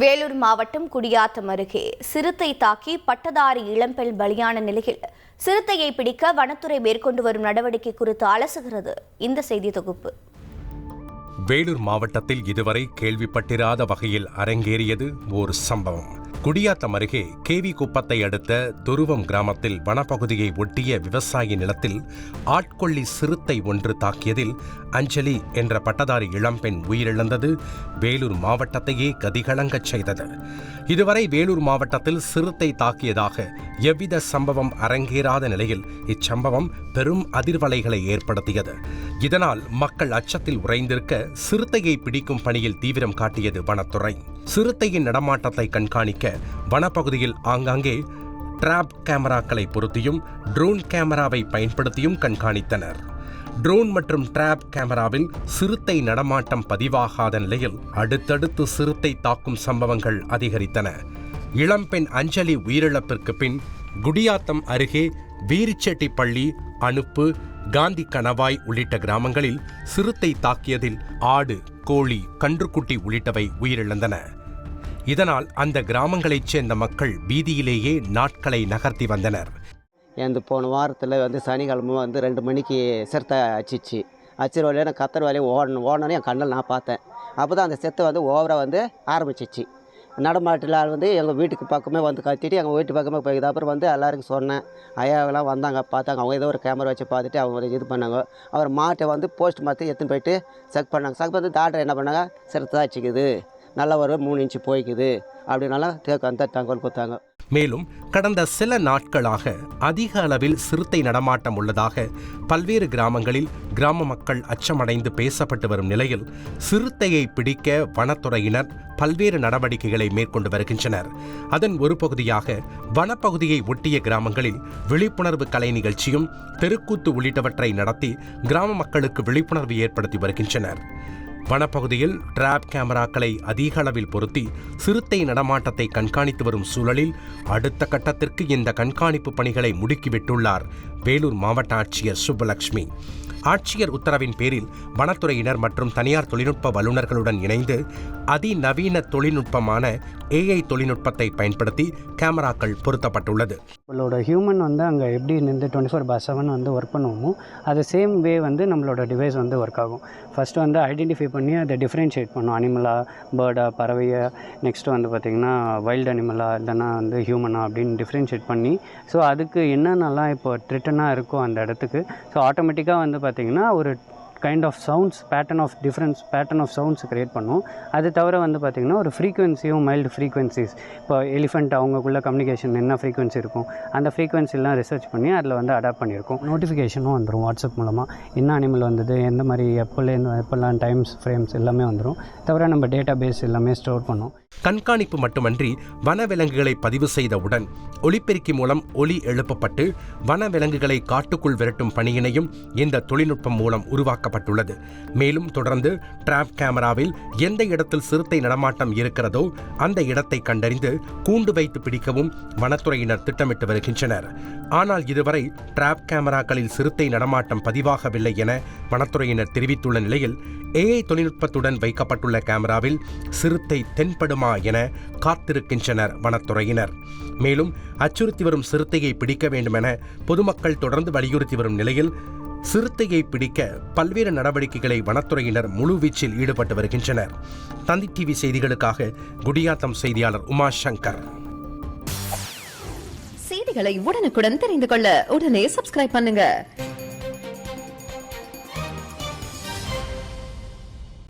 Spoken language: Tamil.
வேலூர் மாவட்டம் குடியாத்தம் அருகே சிறுத்தை தாக்கி பட்டதாரி இளம்பெண் பலியான நிலையில் சிறுத்தையை பிடிக்க வனத்துறை மேற்கொண்டு வரும் நடவடிக்கை குறித்து அலசுகிறது. இந்த செய்தி தொகுப்பு. வேலூர் மாவட்டத்தில் இதுவரை கேள்விப்பட்டிராத வகையில் அரங்கேறியது ஓர் சம்பவம். குடியாத்தம் அருகே கேவி குப்பத்தை அடுத்த துருவம் கிராமத்தில் வனப்பகுதியை ஒட்டிய விவசாய நிலத்தில் ஆட்கொள்ளி சிறுத்தை ஒன்று தாக்கியதில் அஞ்சலி என்ற பட்டதாரி இளம்பெண் உயிரிழந்தது. வேலூர் மாவட்டத்தையே கதிகலங்கச் செய்தது. இதுவரை வேலூர் மாவட்டத்தில் சிறுத்தை தாக்கியதாக எவ்வித சம்பவம் அரங்கேறாத நிலையில் இச்சம்பவம் பெரும் அதிர்வலைகளை ஏற்படுத்தியது. இதனால் மக்கள் அச்சத்தில் உறைந்திருக்க சிறுத்தையை பிடிக்கும் பணியில் தீவிரம் காட்டியது வனத்துறை. சிறுத்தையின் நடமாட்டத்தை கண்காணிக்க வனப்பகுதியில் ஆங்காங்கே டிராப் கேமராக்களை பொருத்தியும் ட்ரோன் கேமராவை பயன்படுத்தியும் கண்காணித்தனர். ட்ரோன் மற்றும் டிராப் கேமராவில் சிறுத்தை நடமாட்டம் பதிவாகாத நிலையில் அடுத்தடுத்து சிறுத்தை தாக்கும் சம்பவங்கள் அதிகரித்தன. இளம்பெண் அஞ்சலி உயிரிழப்பிற்கு பின் குடியாத்தம் அருகே வீரிச்செட்டிப்பள்ளி அனுப்பு காந்தி கணவாய் உள்ளிட்ட கிராமங்களில் சிறுத்தை தாக்கியதில் ஆடு கோழி கன்றுக்குட்டி உள்ளிட்டவை உயிரிழந்தன. இதனால் அந்த கிராமங்களைச் சேர்ந்த மக்கள் பீதியிலேயே நாட்களை நகர்த்தி வந்தனர். இந்த போன வாரத்தில் வந்து சனிக்கிழமை வந்து ரெண்டு மணிக்கு சிறுத்தை அச்சிச்சு. அச்சிற வழியாக நான் கத்தர் வழியை ஓடணும் ஓடணும்னு என் கண்ணில் நான் பார்த்தேன். அப்போ தான் அந்த செத்தை வந்து ஓவராக வந்து ஆரம்பிச்சிச்சு. நடமாட்டில் ஆள் வந்து எங்கள் வீட்டுக்கு பக்கமே வந்து கத்திட்டு எங்கள் வீட்டு பக்கமே போய்க்குது. அப்புறம் வந்து எல்லாருக்கும் சொன்னேன். ஐயாவெல்லாம் வந்தாங்க பார்த்தாங்க. அவங்க ஏதோ ஒரு கேமரா வச்சு பார்த்துட்டு அவங்க இது பண்ணாங்க. அவர் மாட்டை வந்து போஸ்ட் மாற்றி எடுத்துன்னு போயிட்டு செக் பண்ணாங்க. செக் பண்ணி டாக்டர் என்ன பண்ணாங்க? சிறுத்தை வச்சுக்குது நல்லா ஒரு மூணு இன்ச்சு போய்க்குது. அப்படின்னாலும் அந்த தகவல் கொடுத்தாங்க மேலும் கடந்த சில நாட்களாக அதிக அளவில் சிறுத்தை நடமாட்டம் உள்ளதாக பல்வேறு கிராமங்களில் கிராம மக்கள் அச்சமடைந்து பேசப்பட்டு வரும் நிலையில் சிறுத்தையை பிடிக்க வனத்துறையினர் பல்வேறு நடவடிக்கைகளை மேற்கொண்டு வருகின்றனர். அதன் ஒரு பகுதியாக வனப்பகுதியை ஒட்டிய கிராமங்களில் விழிப்புணர்வு கலை நிகழ்ச்சியும் தெருக்கூத்து உள்ளிட்டவற்றை நடத்தி கிராம மக்களுக்கு விழிப்புணர்வு ஏற்படுத்தி வருகின்றனர். வனப்பகுதியில் டிராப் கேமராக்களை அதிக அளவில் பொருத்தி சிறுத்தை நடமாட்டத்தை கண்காணித்து வரும் சூழலில் அடுத்த கட்டத்திற்கு இந்த கண்காணிப்பு பணிகளை முடுக்கிவிட்டுள்ளார் வேலூர் மாவட்ட ஆட்சியர் சுப்புலட்சுமி ஆட்சியர் உத்தரவின் பேரில் வனத்துறையினர் மற்றும் தனியார் தொழில்நுட்ப வல்லுநர்களுடன் இணைந்து அதிநவீன தொழில்நுட்பமான ஏஐ தொழில்நுட்பத்தை பயன்படுத்தி கேமராக்கள் பொருத்தப்பட்டுள்ளது. நம்மளோட ஹியூமன் வந்து அங்கே எப்படி நின்று டுவெண்ட்டி ஃபோர் பார் செவன் வந்து ஒர்க் பண்ணுவோமோ அது சேம் வே வந்து நம்மளோட டிவைஸ் வந்து ஒர்க் ஆகும். ஃபஸ்ட்டு வந்து ஐடென்டிஃபை பண்ணி அதை டிஃப்ரென்ஷியேட் பண்ணும். அனிமலா பேர்டா பறவையை நெக்ஸ்ட்டு வந்து பார்த்திங்கன்னா வைல்டு அனிமலா இல்லைனா வந்து ஹியூமனா அப்படின்னு டிஃப்ரென்ஷியேட் பண்ணி ஸோ அதுக்கு என்னென்னலாம் இப்போ ட்ரிட்டனாக இருக்கோ அந்த இடத்துக்கு ஸோ ஆட்டோமேட்டிக்காக வந்து பார்த்திங்கன்னா ஒரு kind of sounds pattern of difference pattern of sounds create பண்ணும். அது தவிர வந்து பார்த்திங்கன்னா ஒரு ஃப்ரீக்வன்சியும் மைல்டு ஃப்ரீக்வன்சிஸ் இப்போ எலிஃபெண்ட் அவங்கக்குள்ள கம்யூனிகேஷன் என்ன ஃப்ரீக்வன்சி இருக்கும் அந்த ஃப்ரீக்வன்சிலாம் ரிசர்ச் பண்ணி அதில் வந்து அடாப்ட் பண்ணியிருக்கோம். நோட்டிஃபிகேஷனும் வந்துடும் வாட்ஸ்அப் மூலமாக என்ன அனிமல் வந்தது எந்த மாதிரி எப்போலேருந்து எப்போல்லாம் டைம்ஸ் ஃப்ரேம்ஸ் எல்லாமே வந்துடும் தவிர நம்ம டேட்டா பேஸ் எல்லாமே ஸ்டோர் பண்ணோம். கண்காணிப்பு மட்டுமன்றி வனவிலங்குகளை பதிவு செய்தவுடன் ஒலிபெருக்கி மூலம் ஒலி எழுப்பப்பட்டு வனவிலங்குகளை காட்டுக்குள் விரட்டும் பணியினையும் இந்த தொழில்நுட்பம் மூலம் உருவாக்கப்பட்டுள்ளது. மேலும் தொடர்ந்து டிராப் கேமராவில் எந்த இடத்தில் சிறுத்தை நடமாட்டம் இருக்கிறதோ அந்த இடத்தை கண்டறிந்து கூண்டு வைத்து பிடிக்கவும் வனத்துறையினர் திட்டமிட்டு வருகின்றனர். ஆனால் இதுவரை டிராப் கேமராக்களில் சிறுத்தை நடமாட்டம் பதிவாகவில்லை என வனத்துறையினர் தெரிவித்துள்ள நிலையில் ஏஐ தொழில்நுட்பத்துடன் வைக்கப்பட்டுள்ள கேமராவில் சிறுத்தை தென்படுமா என காத்திருக்கின்றனர் வனத்துறையினர். மேலும் அச்சுறுத்தி வரும் சிறுத்தையை பிடிக்க வேண்டுமென பொதுமக்கள் தொடர்ந்து வலியுறுத்தி வரும் நிலையில் சிறுத்தையை பிடிக்க பல்வேறு நடவடிக்கைகளை வனத்துறையினர் முழுவீச்சில் ஈடுபட்டு வருகின்றனர். தந்தி டிவி செய்திகளுக்காக குடியாத்தம் செய்தியாளர் உமா சங்கர் செய்திகளை உடனுக்குடன் தெரிந்து கொள்ள உடனே சப்ஸ்கிரைப் பண்ணுங்க.